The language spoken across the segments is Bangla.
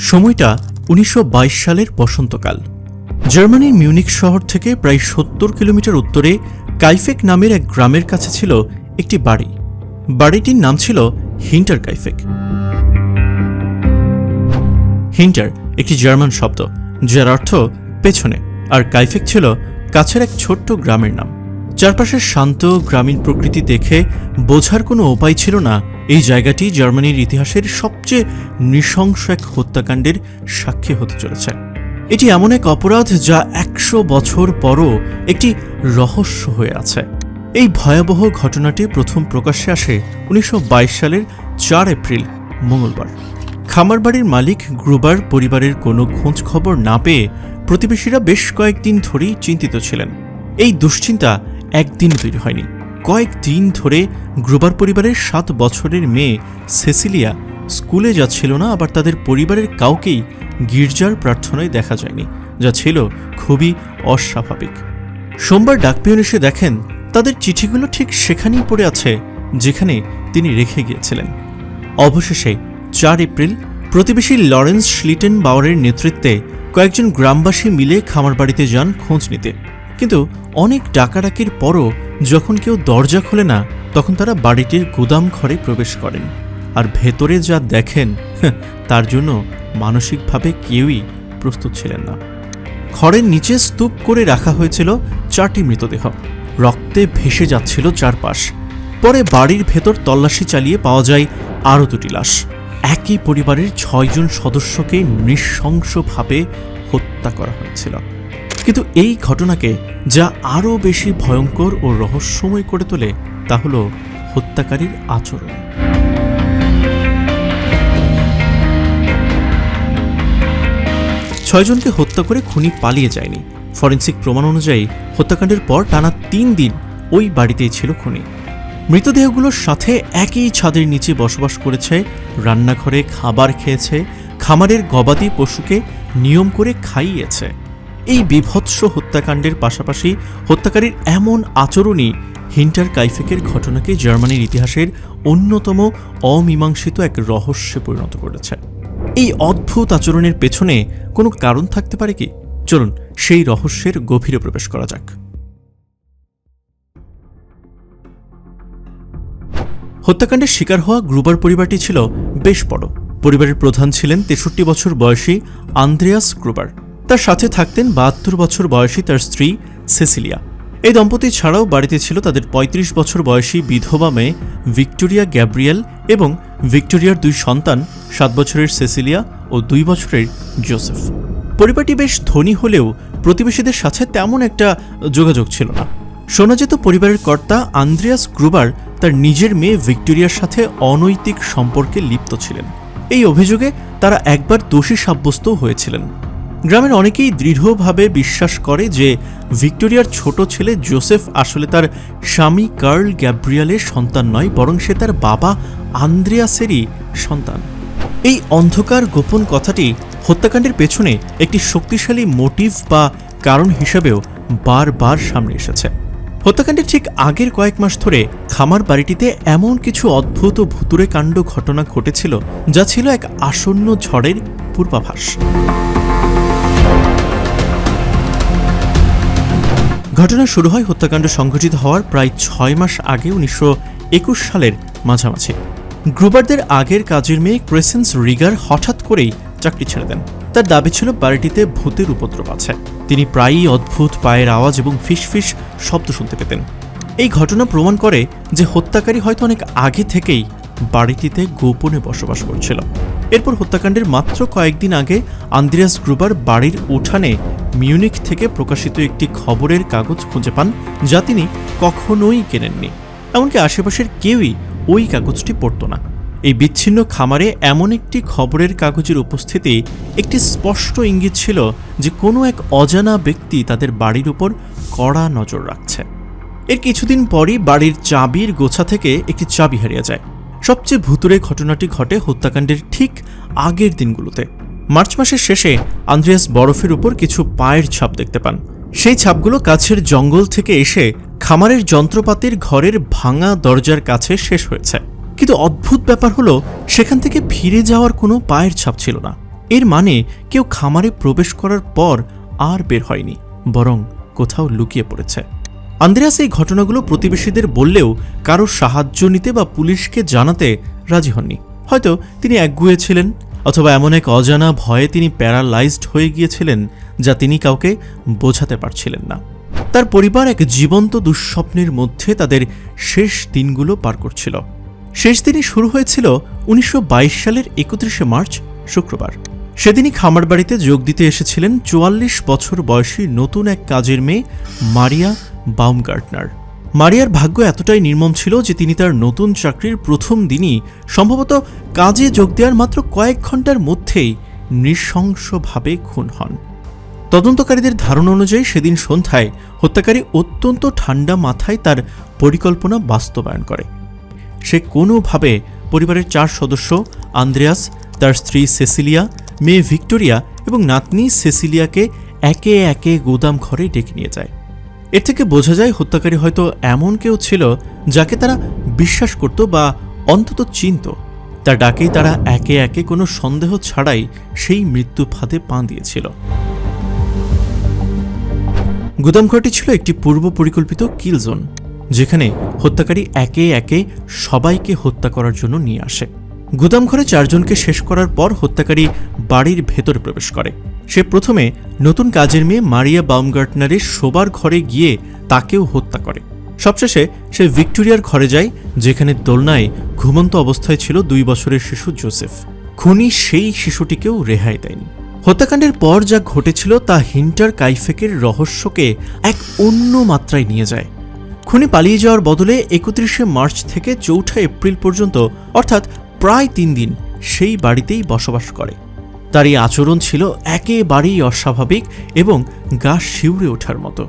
সময়টা উনিশশো বাইশ সালের বসন্তকাল। জার্মানির মিউনিক শহর থেকে প্রায় সত্তর কিলোমিটার উত্তরে কাইফেক নামের এক গ্রামের কাছে ছিল একটি বাড়ি। বাড়িটির নাম ছিল হিন্টার কাইফেক। হিন্টার একটি জার্মান শব্দ, যার অর্থ পেছনে, আর কাইফেক ছিল কাছের এক ছোট্ট গ্রামের নাম। চারপাশের শান্ত গ্রামীণ প্রকৃতি দেখে বোঝার কোনো উপায় ছিল না। এই জায়গাটি জার্মানির ইতিহাসের সবচেয়ে নৃশংস এক হত্যাকাণ্ডের সাক্ষী হতে চলেছে। এটি এমন এক অপরাধ যা একশো বছর পরও একটি রহস্য হয়ে আছে। এই ভয়াবহ ঘটনাটি প্রথম প্রকাশ্যে আসে উনিশশো বাইশ সালের চার এপ্রিল, মঙ্গলবার। খামারবাড়ির মালিক গ্রুবার পরিবারের কোনো খোঁজ খবর না পেয়ে প্রতিবেশীরা বেশ কয়েকদিন ধরেই চিন্তিত ছিলেন। এই দুশ্চিন্তা একদিন তৈরি হয়নি। কয়েকদিন ধরে গ্রুবার পরিবারের সাত বছরের মেয়ে সেসিলিয়া স্কুলে যাচ্ছিল না, আবার তাদের পরিবারের কাউকেই গির্জার প্রার্থনায় দেখা যায়নি, যা ছিল খুবই অস্বাভাবিক। সোমবার ডাকপিয়ন এসে দেখেন তাদের চিঠিগুলো ঠিক সেখানেই পড়ে আছে, যেখানে তিনি রেখে গিয়েছিলেন। অবশেষে চার এপ্রিল প্রতিবেশী লরেন্স শ্লিটেন বাওয়ারের নেতৃত্বে কয়েকজন গ্রামবাসী মিলে খামার বাড়িতে যান খোঁজ নিতে। কিন্তু অনেক ডাকাডাকির পরও যখন কেউ দরজা খোলে না তখন তারা বাড়িটির গুদাম ঘরে প্রবেশ করেন। আর ভেতরে যা দেখেন হ্যাঁ, তার জন্য মানসিকভাবে কেউই প্রস্তুত ছিলেন না। খড়ের নিচে স্তূপ করে রাখা হয়েছিল চারটি মৃতদেহ। রক্তে ভেসে যাচ্ছিল চারপাশ। পরে বাড়ির ভেতর তল্লাশি চালিয়ে পাওয়া যায় আরও দুটি লাশ। একই পরিবারের ছয়জন সদস্যকে নৃশংসভাবে হত্যা করা হয়েছিল। কিন্তু এই ঘটনাকে যা আরও বেশি ভয়ঙ্কর ও রহস্যময় করে তোলে, তা হল হত্যাকারীর আচরণ। ছয়জনকে হত্যা করে খুনি পালিয়ে যায়নি। ফরেন্সিক প্রমাণ অনুযায়ী, হত্যাকাণ্ডের পর টানা তিন দিন ওই বাড়িতেই ছিল খুনি। মৃতদেহগুলোর সাথে একই ছাদের নিচে বসবাস করেছে, রান্নাঘরে খাবার খেয়েছে, খামারের গবাদি পশুকে নিয়ম করে খাইয়েছে। এই বিভৎস হত্যাকাণ্ডের পাশাপাশি হত্যাকারীর এমন আচরণই হিন্টার কাইফেকের ঘটনাকে জার্মানির ইতিহাসের অন্যতম অমীমাংসিত এক রহস্যে পরিণত করেছে। এই অদ্ভুত আচরণের পেছনে কোনো কারণ থাকতে পারে কি? চলুন সেই রহস্যের গভীরে প্রবেশ করা যাক। হত্যাকাণ্ডের শিকার হওয়া গ্রুবার পরিবারটি ছিল বেশ বড়। পরিবারের প্রধান ছিলেন তেষট্টি বছর বয়সী আন্দ্রেয়াস গ্রুবার। তার সাথে থাকতেন বাহাত্তর বছর বয়সী তার স্ত্রী সেসিলিয়া। এই দম্পতি ছাড়াও বাড়িতে ছিল তাদের ৩৫ বছর বয়সী বিধবা মেয়ে ভিক্টোরিয়া গ্যাব্রিয়েল এবং ভিক্টোরিয়ার দুই সন্তান সাত বছরের সেসিলিয়া ও দুই বছরের জোসেফ। পরিবারটি বেশ ধনী হলেও প্রতিবেশীদের সাথে তেমন একটা যোগাযোগ ছিল না। শোনা যেত পরিবারের কর্তা আন্দ্রিয়াস গ্রুবার তার নিজের মেয়ে ভিক্টোরিয়ার সাথে অনৈতিক সম্পর্কে লিপ্ত ছিলেন। এই অভিযোগে তারা একবার দোষী সাব্যস্তও হয়েছিলেন। গ্রামের অনেকেই দৃঢ়ভাবে বিশ্বাস করে যে ভিক্টোরিয়ার ছোট ছেলে জোসেফ আসলে তার স্বামী কার্ল গ্যাব্রিয়ালের সন্তান নয়, বরং সে তার বাবা আন্দ্রিয়াসেরই সন্তান। এই অন্ধকার গোপন কথাটি হত্যাকাণ্ডের পেছনে একটি শক্তিশালী মোটিভ বা কারণ হিসেবেও বারবার সামনে এসেছে। হত্যাকাণ্ডের ঠিক আগের কয়েক মাস ধরে খামার বাড়িটিতে এমন কিছু অদ্ভুত ভুতুরে কাণ্ড ঘটনা ঘটেছিল, যা ছিল এক আসন্ন ঝড়ের পূর্বাভাস। ঘটনা শুরু হয় হত্যাকাণ্ড সংঘটিত হওয়ার প্রায় ছয় মাস আগে উনিশশো একুশ সালের মাঝামাঝি। গ্রুবারদের আগের কাজের মেয়ে ক্রেসেন্স রিগার হঠাৎ করেই চাকরি ছেড়ে দেন। তার দাবি ছিল বাড়িটিতে ভূতের উপদ্রব আছে। তিনি প্রায়ই অদ্ভুত পায়ের আওয়াজ এবং ফিসফিস শব্দ শুনতে পেতেন। এই ঘটনা প্রমাণ করে যে হত্যাকারী হয়তো অনেক আগে থেকেই বাড়িটিতে গোপনে বসবাস করছিল। এরপর হত্যাকাণ্ডের মাত্র কয়েকদিন আগে আন্দ্রিয়াস গ্রুবার বাড়ির উঠানে মিউনিক থেকে প্রকাশিত একটি খবরের কাগজ খুঁজে পান, যা তিনি কখনোই কেনেননি। এমনকি আশেপাশের কেউই ওই কাগজটি পড়ত না। এই বিচ্ছিন্ন খামারে এমন একটি খবরের কাগজের উপস্থিতি একটি স্পষ্ট ইঙ্গিত ছিল যে কোনো এক অজানা ব্যক্তি তাদের বাড়ির উপর কড়া নজর রাখছে। এর কিছুদিন পরই বাড়ির চাবির গোছা থেকে একটি চাবি হারিয়ে যায়। সবচেয়ে ভুতুরে ঘটনাটি ঘটে হত্যাকাণ্ডের ঠিক আগের দিনগুলোতে। মার্চ মাসের শেষে আন্দ্রিয়াস বরফের উপর কিছু পায়ের ছাপ দেখতে পান। সেই ছাপগুলো কাছের জঙ্গল থেকে এসে খামারের যন্ত্রপাতির ঘরের ভাঙা দরজার কাছে শেষ হয়েছে। কিন্তু অদ্ভুত ব্যাপার হলো, সেখান থেকে ফিরে যাওয়ার কোনো পায়ের ছাপ ছিল না। এর মানে কেউ খামারে প্রবেশ করার পর আর বের হয়নি, বরং কোথাও লুকিয়ে পড়েছে। আন্দ্রেয়াস এই ঘটনাগুলো প্রতিবেশীদের বললেও কারও সাহায্য নিতে বা পুলিশকে জানাতে রাজি হননি। হয়তো তিনি একগুয়ে ছিলেন, অথবা এমন এক অজানা ভয়ে তিনি প্যারালাইজড হয়ে গিয়েছিলেন যা তিনি কাউকে বোঝাতে পারছিলেন না। তার পরিবার এক জীবন্ত দুঃস্বপ্নের মধ্যে তাদের শেষ দিনগুলো পার করছিল। শেষ দিনই শুরু হয়েছিল উনিশশো বাইশ সালের একত্রিশে মার্চ, শুক্রবার। সেদিনই খামার বাড়িতে যোগ দিতে এসেছিলেন চুয়াল্লিশ বছর বয়সী নতুন এক কাজের মেয়ে মারিয়া বাউমগার্টনার। মারিয়ার ভাগ্য এতটাই নির্মম ছিল যে তিনি তার নতুন চাকরির প্রথম দিনই সম্ভবত কাজে যোগ দেওয়ার মাত্র কয়েক ঘণ্টার মধ্যেই নৃশংসভাবে খুন হন। তদন্তকারীদের ধারণা অনুযায়ী সেদিন সন্ধ্যায় হত্যাকারী অত্যন্ত ঠান্ডা মাথায় তার পরিকল্পনা বাস্তবায়ন করে। সে কোনোভাবে পরিবারের চার সদস্য আন্দ্রেয়াস তার স্ত্রী সেসিলিয়া, মেয়ে ভিক্টোরিয়া এবং নাতনি সেসিলিয়াকে একে একে গোদাম ঘরে ডেকে নিয়ে যায়। এর থেকে বোঝা যায় হত্যাকারী হয়তো এমন কেউ ছিল যাকে তারা বিশ্বাস করত বা অন্তত চিনত। তার ডাকেই তারা একে একে কোনো সন্দেহ ছাড়াই সেই মৃত্যু ফাঁদে পা দিয়েছিল। গুদামঘরটি ছিল একটি পূর্ব পরিকল্পিত কিল জোন, যেখানে হত্যাকারী একে একে সবাইকে হত্যা করার জন্য নিয়ে আসে। গুদামঘরে চারজনকে শেষ করার পর হত্যাকারী বাড়ির ভেতরে প্রবেশ করে। সে প্রথমে নতুন কাজের মেয়ে মারিয়া বাউমগার্টনারের শোবার ঘরে গিয়ে তাকেও হত্যা করে। সবশেষে সে ভিক্টোরিয়ার ঘরে যায়, যেখানে দোলনায় ঘুমন্ত অবস্থায় ছিল দুই বছরের শিশু জোসেফ। খুনি সেই শিশুটিকেও রেহাই দেয়নি। হত্যাকাণ্ডের পর যা ঘটেছিল তা হিন্টার কাইফেকের রহস্যকে এক অন্য মাত্রায় নিয়ে যায়। খুনি পালিয়ে যাওয়ার বদলে একত্রিশে মার্চ থেকে চৌঠা এপ্রিল পর্যন্ত, অর্থাৎ প্রায় তিন দিন সেই বাড়িতেই বসবাস করে। তার এই আচরণ ছিল একেবারেই অস্বাভাবিক এবং গা শিউরে ওঠার মতো।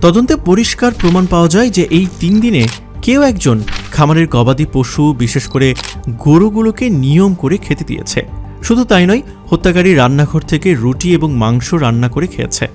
তদন্তে পরিষ্কার প্রমাণ পাওয়া যায় যে এই তিন দিনে কেউ একজন খামারের গবাদি পশু, বিশেষ করে গরুগুলোকে নিয়ম করে খেতে দিয়েছে। শুধু তাই নয়, হত্যাকারী রান্নাঘর থেকে রুটি এবং মাংস রান্না করে খেয়েছে।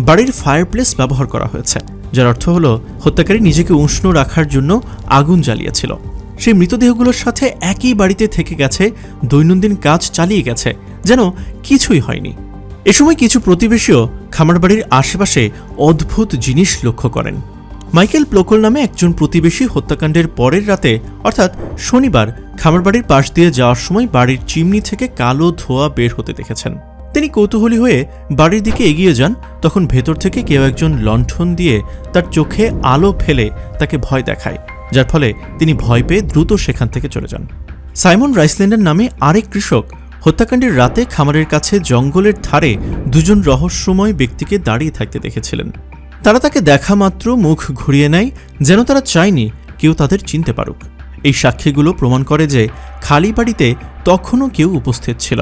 বাড়ির ফায়ারপ্লেস ব্যবহার করা হয়েছে, যার অর্থ হলো, হত্যাকারী নিজেকে উষ্ণ রাখার জন্য আগুন জ্বালিয়েছিল। সেই মৃতদেহগুলোর সাথে একই বাড়িতে থেকে গেছে, দৈনন্দিন কাজ চালিয়ে গেছে, যেন কিছুই হয়নি। এ সময় কিছু প্রতিবেশীও খামারবাড়ির আশেপাশে অদ্ভুত জিনিস লক্ষ্য করেন। মাইকেল প্লোকল নামে একজন প্রতিবেশী হত্যাকাণ্ডের পরের রাতে, অর্থাৎ শনিবার খামার বাড়ির পাশ দিয়ে যাওয়ার সময় বাড়ির চিমনি থেকে কালো ধোয়া বের হতে দেখেছেন। তিনি কৌতূহলী হয়ে বাড়ির দিকে এগিয়ে যান, তখন ভেতর থেকে কেউ একজন লণ্ঠন দিয়ে তার চোখে আলো ফেলে তাকে ভয় দেখায়। যার ফলে তিনি ভয় পেয়ে দ্রুত সেখান থেকে চলে যান। সাইমন রাইসল্যান্ডের নামে আরেক কৃষক হত্যাকাণ্ডের রাতে খামারের কাছে জঙ্গলের ধারে দুজন রহস্যময় ব্যক্তিকে দাঁড়িয়ে থাকতে দেখেছিলেন। তারা তাকে দেখা মাত্র মুখ ঘুরিয়ে নেয়, যেন তারা চায়নি কেউ তাদের চিনতে পারুক। এই সাক্ষীগুলো প্রমাণ করে যে খালি বাড়িতে তখনও কেউ উপস্থিত ছিল।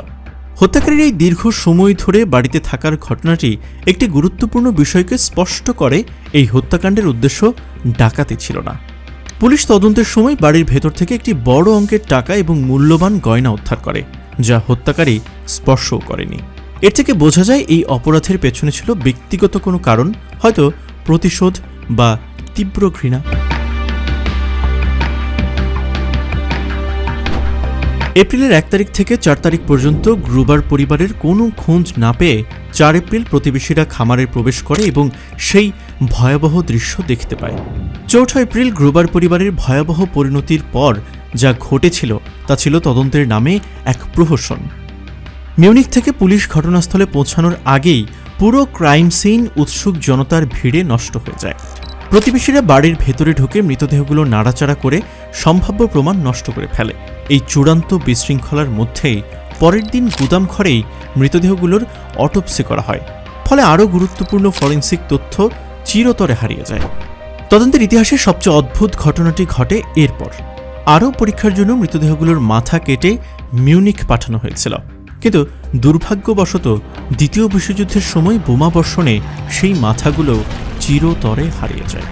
হত্যাকারীর এই দীর্ঘ সময় ধরে বাড়িতে থাকার ঘটনাটি একটি গুরুত্বপূর্ণ বিষয়কে স্পষ্ট করে এই হত্যাকাণ্ডের উদ্দেশ্য ডাকাতি ছিল না। পুলিশ তদন্তের সময় বাড়ির ভেতর থেকে একটি বড় অঙ্কের টাকা এবং মূল্যবান গয়না উদ্ধার করে, যা হত্যাকারী স্পর্শও করেনি। এর থেকে বোঝা যায় এই অপরাধের পেছনে ছিল ব্যক্তিগত কোনো কারণ, হয়তো প্রতিশোধ বা তীব্র ঘৃণা। এপ্রিলের এক তারিখ থেকে চার তারিখ পর্যন্ত গ্রুবার পরিবারের কোনো খোঁজ না পেয়ে চার এপ্রিল প্রতিবেশীরা খামারে প্রবেশ করে এবং সেই ভয়াবহ দৃশ্য দেখতে পায়। চৌঠা এপ্রিল গ্রুবার পরিবারের ভয়াবহ পরিণতির পর যা ঘটেছিল, তা ছিল তদন্তের নামে এক প্রহসন। মিউনিক থেকে পুলিশ ঘটনাস্থলে পৌঁছানোর আগেই পুরো ক্রাইম সিন উৎসুক জনতার ভিড়ে নষ্ট হয়ে যায়। প্রতিবেশীরা বাড়ির ভেতরে ঢুকে মৃতদেহগুলো নাড়াচাড়া করে সম্ভাব্য প্রমাণ নষ্ট করে ফেলে। এই চূড়ান্ত বিশৃঙ্খলার মধ্যেই পরের দিন গুদাম ঘরেই মৃতদেহগুলোর অটোপসি করা হয়। ফলে আরও গুরুত্বপূর্ণ ফরেন্সিক তথ্য চিরতরে হারিয়ে যায়। তদন্তের ইতিহাসে সবচেয়ে অদ্ভুত ঘটনাটি ঘটে এরপর। আরও পরীক্ষার জন্য মৃতদেহগুলোর মাথা কেটে মিউনিক পাঠানো হয়েছিল। কিন্তু দুর্ভাগ্যবশত দ্বিতীয় বিশ্বযুদ্ধের সময় বোমাবর্ষণে সেই মাথাগুলো চিরতরে হারিয়ে যায়।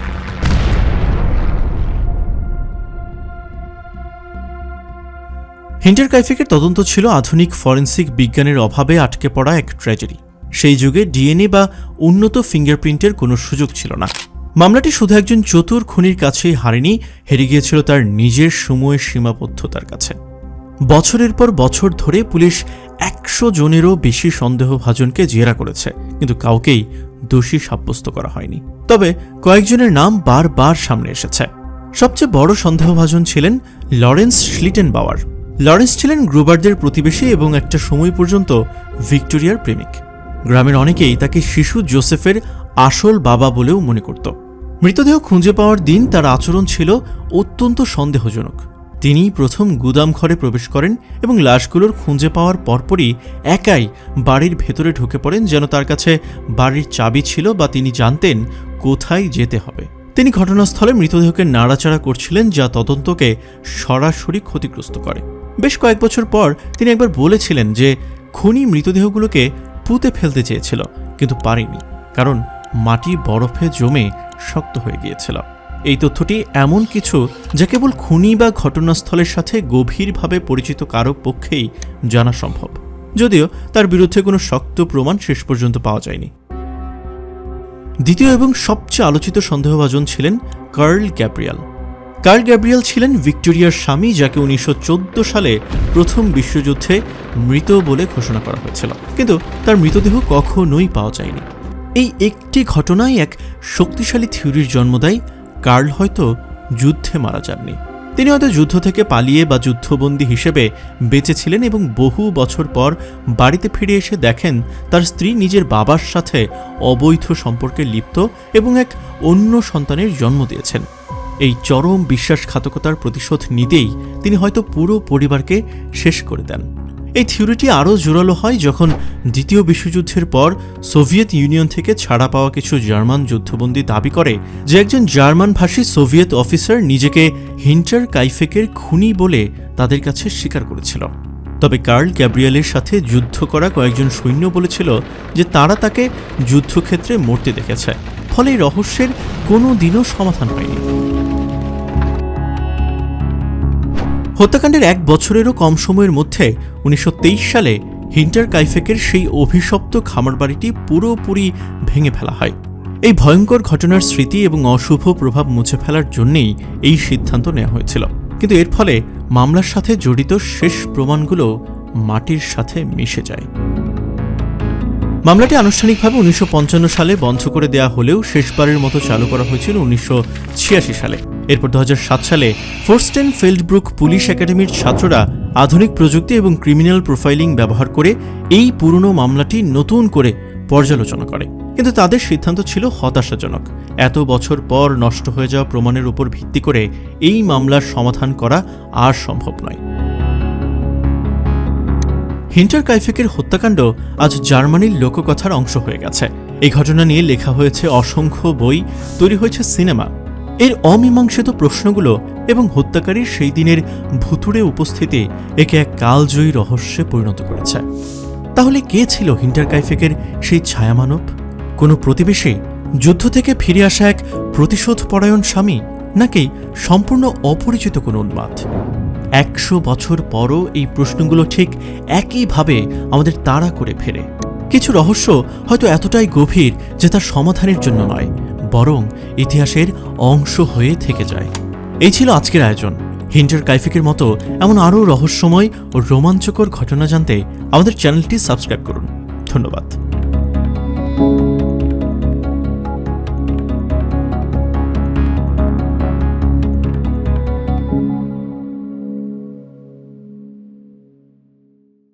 হিন্টারকাইফিকের তদন্ত ছিল আধুনিক ফরেন্সিক বিজ্ঞানের অভাবে আটকে পড়া এক ট্র্যাজেডি। সেই যুগে ডিএনএ বা উন্নত ফিঙ্গারপ্রিন্টের কোনো সুযোগ ছিল না। মামলাটি শুধু একজন চতুর খুনির কাছেই হারেনি, হেরে গিয়েছিল তার নিজের সময়ের সীমাবদ্ধতার কাছে। বছরের পর বছর ধরে পুলিশ একশো জনেরও বেশি সন্দেহভাজনকে জেরা করেছে, কিন্তু কাউকেই দোষী সাব্যস্ত করা হয়নি। তবে কয়েকজনের নাম বারবার সামনে এসেছে। সবচেয়ে বড় সন্দেহভাজন ছিলেন লরেন্স শ্লিটেন বাওয়ার লরেন্স ছিলেন গ্রুবারদের প্রতিবেশী এবং একটা সময় পর্যন্ত ভিক্টোরিয়ার প্রেমিক। গ্রামের অনেকেই তাকে শিশু জোসেফের আসল বাবা বলেও মনে করত। মৃতদেহ খুঁজে পাওয়ার দিন তার আচরণ ছিল অত্যন্ত সন্দেহজনক। তিনিই প্রথম গুদাম ঘরে প্রবেশ করেন এবং লাশগুলোর খুঁজে পাওয়ার পরপরই একাই বাড়ির ভেতরে ঢুকে পড়েন যেন তার কাছে বাড়ির চাবি ছিল বা তিনি জানতেন কোথায় যেতে হবে। তিনি ঘটনাস্থলে মৃতদেহকে নাড়াচাড়া করছিলেন যা তদন্তকে সরাসরি ক্ষতিগ্রস্ত করে। বেশ কয়েক বছর পর তিনি একবার বলেছিলেন যে খুনি মৃতদেহগুলোকে পুঁতে ফেলতে চেয়েছিল, কিন্তু পারেনি, কারণ মাটি বরফে জমে শক্ত হয়ে গিয়েছিল। এই তথ্যটি এমন কিছু যা কেবল খুনি বা ঘটনাস্থলের সাথে গভীরভাবে পরিচিত কারও পক্ষেই জানা সম্ভব, যদিও তার বিরুদ্ধে কোনো শক্ত প্রমাণ শেষ পর্যন্ত পাওয়া যায়নি। দ্বিতীয় এবং সবচেয়ে আলোচিত সন্দেহভাজন ছিলেন কার্ল গ্যাব্রিয়াল। কার্ল গ্যাব্রিয়াল ছিলেন ভিক্টোরিয়ার স্বামী, যাকে উনিশশো চোদ্দ সালে প্রথম বিশ্বযুদ্ধে মৃত বলে ঘোষণা করা হয়েছিল। কিন্তু তার মৃতদেহ কখনোই পাওয়া যায়নি। এই একটি ঘটনাই এক শক্তিশালী থিওরির জন্ম দেয়। কার্ল হয়তো যুদ্ধে মারা যাননি। তিনি হয়তো যুদ্ধ থেকে পালিয়ে বা যুদ্ধবন্দী হিসেবে বেঁচেছিলেন এবং বহু বছর পর বাড়িতে ফিরে এসে দেখেন তার স্ত্রী নিজের বাবার সাথে অবৈধ সম্পর্কে লিপ্ত এবং এক অন্য সন্তানের জন্ম দিয়েছেন। এই চরম বিশ্বাসঘাতকতার প্রতিশোধ নিতেই তিনি হয়তো পুরো পরিবারকে শেষ করে দেন। এই থিওরিটি আরও জোরালো হয় যখন দ্বিতীয় বিশ্বযুদ্ধের পর সোভিয়েত ইউনিয়ন থেকে ছাড়া পাওয়া কিছু জার্মান যুদ্ধবন্দী দাবি করে যে একজন জার্মানভাষী সোভিয়েত অফিসার নিজেকে হিন্টার কাইফেকের খুনি বলে তাদের কাছে স্বীকার করেছিল। তবে কার্ল গ্যাব্রিয়েলের সাথে যুদ্ধ করা কয়েকজন সৈন্য বলেছিল যে তারা তাকে যুদ্ধক্ষেত্রে মরতে দেখেছে, ফলে রহস্যের কোনো দিনও সমাধান হয়নি। হত্যাকাণ্ডের এক বছরেরও কম সময়ের মধ্যে উনিশশো তেইশ সালে হিন্টার কাইফেকের সেই অভিশপ্ত খামার বাড়িটি পুরোপুরি ভেঙে ফেলা হয়। এই ভয়ঙ্কর ঘটনার স্মৃতি এবং অশুভ প্রভাব মুছে ফেলার জন্যেই এই সিদ্ধান্ত নেওয়া হয়েছিল। কিন্তু এর ফলে মামলার সাথে জড়িত শেষ প্রমাণগুলো মাটির সাথে মিশে যায়। মামলাটি আনুষ্ঠানিকভাবে উনিশশো পঞ্চান্ন সালে বন্ধ করে দেওয়া হলেও শেষবারের মতো চালু করা হয়েছিল উনিশশো ছিয়াশি সালে। এরপর দু হাজার সাত সালে ফোর্স্টেন ফিল্ডব্রুক পুলিশ একাডেমির ছাত্ররা আধুনিক প্রযুক্তি এবং ক্রিমিনাল প্রোফাইলিং ব্যবহার করে এই পুরনো মামলাটি নতুন করে পর্যালোচনা করে। কিন্তু তাদের সিদ্ধান্ত ছিল হতাশাজনক। এত বছর পর নষ্ট হয়ে যাওয়া প্রমাণের উপর ভিত্তি করে এই মামলার সমাধান করা আর সম্ভব নয়। হিন্টার কাইফেকের হত্যাকাণ্ড আজ জার্মানির লোককথার অংশ হয়ে গেছে। এই ঘটনা নিয়ে লেখা হয়েছে অসংখ্য বই, তৈরি হয়েছে সিনেমা। এর অমীমাংসিত প্রশ্নগুলো এবং হত্যাকারীর সেই দিনের ভুতুড়ে উপস্থিতি একে এক কালজয়ী রহস্যে পরিণত করেছে। তাহলে কে ছিল হিন্টার কাইফেকের সেই ছায়ামানব? কোনো প্রতিবেশী? যুদ্ধ থেকে ফিরে আসা এক প্রতিশোধ পরায়ণ স্বামী? নাকি সম্পূর্ণ অপরিচিত কোনো উন্মাদ? একশো বছর পরও এই প্রশ্নগুলো ঠিক একইভাবে আমাদের তাড়া করে ফেরে। কিছু রহস্য হয়তো এতটাই গভীর যে তার সমাধানের জন্য নয়, বরং ইতিহাসের অংশ হয়ে থেকে যায়। এই ছিল আজকের আয়োজন। হিন্টার কাইফিকের মতো এমন আরও রহস্যময় ও রোমাঞ্চকর ঘটনা জানতে আমাদের চ্যানেলটি সাবস্ক্রাইব করুন। ধন্যবাদ।